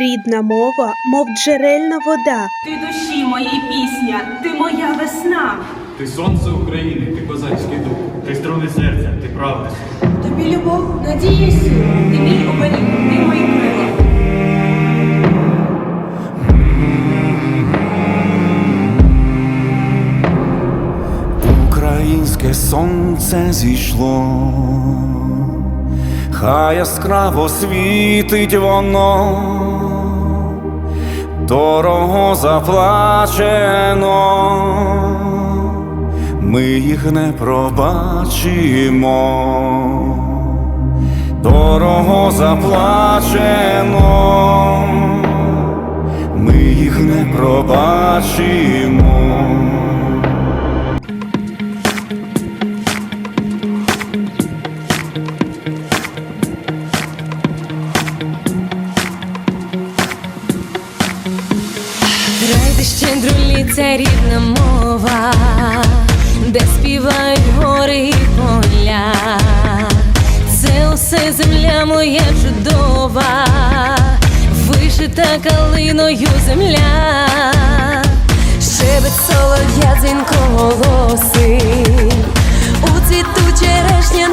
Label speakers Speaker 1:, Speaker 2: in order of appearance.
Speaker 1: Рідна мова, мов джерельна вода.
Speaker 2: Ти душі моєї пісня, ти моя весна.
Speaker 3: Ти сонце України, ти козацький дух, ти струни серця, ти правда.
Speaker 2: Тобі любов, надія, сила. Ти мій оберіг, ти мої крила.
Speaker 4: Українське сонце зійшло, хай яскраво світить воно, дорого заплачено, ми їх не пробачимо, дорого заплачено, ми їх не пробачимо.
Speaker 5: Край, щедрулі це рідна мова, де співають гори і поля. Це усе земля моя чудова, вишита калиною земля, щебет солодя дзвінко голоси, у цвіту черешня